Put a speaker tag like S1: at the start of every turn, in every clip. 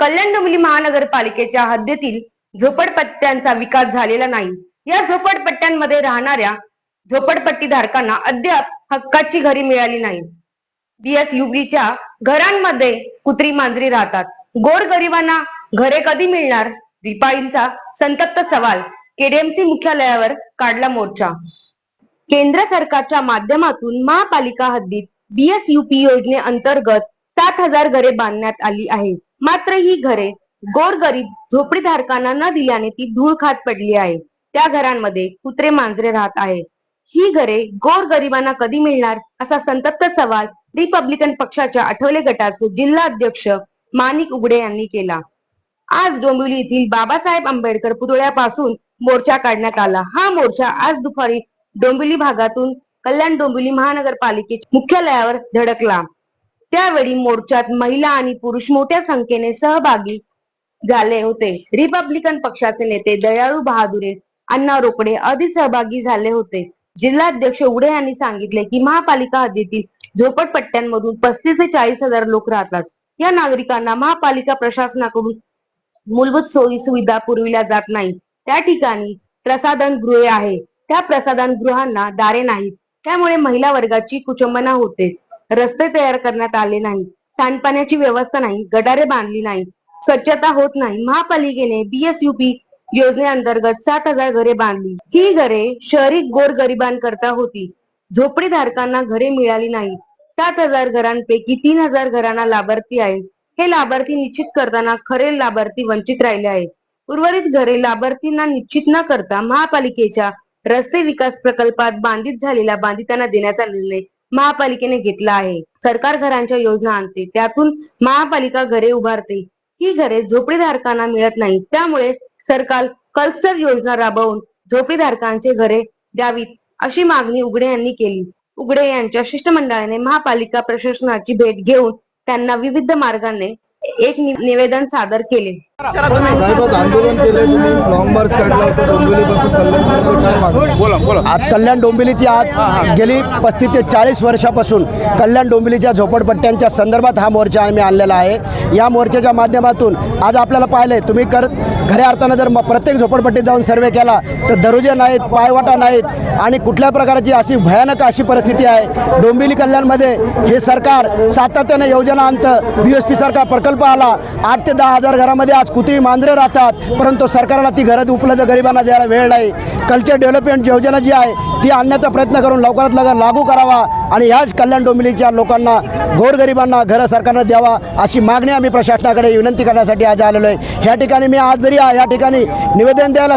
S1: कल्याण डोंबिवली महानगरपालिकेच्या हद्दीतील झोपडपट्ट्यांचा विकास झालेला नाही. या झोपडपट्ट्यांमध्ये राहणाऱ्या झोपडपट्टी धारकांना अद्याप हक्काची घरी मिळाली नाही. बीएसयूबीच्या घरांमध्ये कुत्री मांजरी राहतात. गोर गरिबांना घरे कधी मिळणार? रिपाईंचा संतप्त सवाल केडीएमसी मुख्यालयावर काढला मोर्चा. केंद्र सरकारच्या माध्यमातून महापालिका हद्दीत बीएसयूपी योजनेअंतर्गत सात हजार घरे बांधण्यात आली आहेत. मात्र ही घरे गोरगरीब झोपडीधारकांना न दिल्याने ती धूळ खात पडली आहे. त्या घरांमध्ये कुत्रे मांजरे राहत आहे ही घरे गोरगरिबांना कधी मिळणार? असा संतप्त सवाल रिपब्लिकन पक्षाच्या आठवले गटाचे जिल्हा अध्यक्ष माणिक उगडे यांनी केला. आज डोंबिवली येथील बाबासाहेब आंबेडकर पुतळ्यापासून मोर्चा काढण्यात आला. हा मोर्चा आज दुपारी डोंबिवली भागातून कल्याण डोंबिवली महानगरपालिकेच्या मुख्यालयावर धडकला. त्यावेळी मोर्चात महिला आणि पुरुष मोठ्या संख्येने सहभागी झाले होते. रिपब्लिकन पक्षाचे नेते दयाळू बहादुरे अण्णा रोकडे आदी सहभागी झाले होते. जिल्हाध्यक्ष उडे यांनी सांगितले की महापालिका हद्दीतील झोपडपट्ट्यांमधून पस्तीस ते चाळीस हजार लोक राहतात. या नागरिकांना महापालिका प्रशासनाकडून मूलभूत सोयी सुविधा पुरविल्या जात नाही त्या ठिकाणी प्रसाधन गृहे आहे त्या प्रसाधन गृहांना दारे नाहीत. त्यामुळे महिला वर्गाची कुचंबना होते. रस्ते तयार करण्यात आले नाही सांडपाण्याची व्यवस्था नाही गटारे बांधली नाही स्वच्छता होत नाही. महापालिकेने बीएसयूपी योजनेअंतर्गत सात हजार घरे बांधली. ही घरे शहरी गोरगरिबांकरता होती. झोपडीधारकांना घरे मिळाली नाही सात हजार घरांपैकी तीन हजार घरांना लाभार्थी आहेत. हे लाभार्थी निश्चित करताना खरे लाभार्थी वंचित राहिले आहेत. उर्वरित घरे लाभार्थींना निश्चित न करता महापालिकेच्या रस्ते विकास प्रकल्पात बांधित झालेल्या बांधितांना देण्याचा निर्णय महापालिकेने घेतला आहे. सरकार घरांच्या योजना आणते. त्यातून महापालिका घरे उभारते. ही घरे झोपडीधारकांना मिळत नाही. त्यामुळे सरकार कल्स्टर योजना राबवून झोपडीधारकांचे घरे द्यावीत अशी मागणी उघडे यांनी केली. उघडे यांच्या शिष्टमंडळाने महापालिका प्रशासनाची भेट घेऊन त्यांना विविध मार्गाने एक निवेदन सादर केले.
S2: साहेब आज आंदोलन केले तुम्ही लॉंग मार्च काढला होता डोंबिवलीपासून कल्याणपर्यंत काय मागणी
S3: बोला बोला
S4: आज कल्याण डोंबिवलीची आज गेली पस्तीस ते चाळीस वर्षापासून कल्याण डोंबिवलीच्या झोपडपट्ट्यांच्या संदर्भात हा मोर्चा आम्ही आणलेला आहे. या मोर्चाच्या माध्यमातून आज आपल्याला पाहिलं आहे तुम्ही कर खऱ्या अर्थानं जर प्रत्येक झोपडपट्टीत जाऊन सर्वे केला तर दरुजे नाहीत पायवाटा नाहीत आणि कुठल्या प्रकारची अशी भयानक अशी परिस्थिती आहे. डोंबिवली कल्याणमध्ये हे सरकार सातत्याने योजना आणतं बी एस पी सारखा प्रकल्प आला. आठ ते दहा हजार घरामध्ये आज कुत्री मांजरे राहतात. परंतु सरकारला ती घरात उपलब्ध गरिबांना द्यायला वेळ नाही. कल्चर डेव्हलपमेंट योजना जी आहे ती आणण्याचा प्रयत्न करून लवकरात लवकर लागू करावा आणि ह्याच कल्याण डोंबिवलीच्या लोकांना गोरगरिबांना घरं सरकारनं द्यावा अशी मागणी आम्ही प्रशासनाकडे विनंती करण्यासाठी आज आलेलो आहे. ह्या ठिकाणी मी आज जरी या ठिकाणी निवेदन द्यायला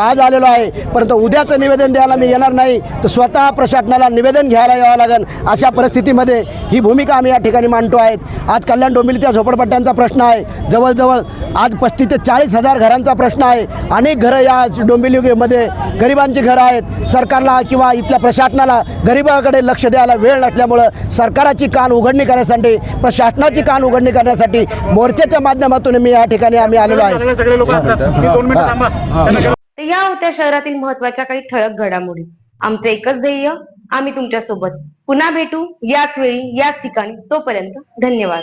S4: आज आलेलो आहे परंतु उद्याचं निवेदन द्यायला मी येणार नाही. तर स्वतः प्रशासनाला निवेदन घ्यायला यावं लागेल अशा परिस्थितीमध्ये ही भूमिका आम्ही या ठिकाणी मांडतो आहेत आज कल्याण डोंबिवलीच्या झोपडपट्ट्यांचा प्रश्न आहे. जवळजवळ आज पस्तीस ते चाळीस हजार घरांचा प्रश्न आहे. अनेक घरं या डोंबिवलीमध्ये गरिबांची घरं आहेत. सरकारला किंवा इथल्या प्रशासनाला गरिबाकडे लक्ष द्यायला वेळ नसल्यामुळं सरकाराची कान उघडणी करण्यासाठी प्रशासनाची कान उघडणी करण्यासाठी मोर्चाच्या माध्यमातून मी या ठिकाणी आम्ही आलेलो आहे.
S1: या होत्या शहरातील महत्त्वाच्या काही ठळक घडामोडी. आमचं एकच ध्येय आम्ही तुमच्यासोबत पुन्हा भेटू. याच वेळी याच ठिकाणी. तोपर्यंत धन्यवाद.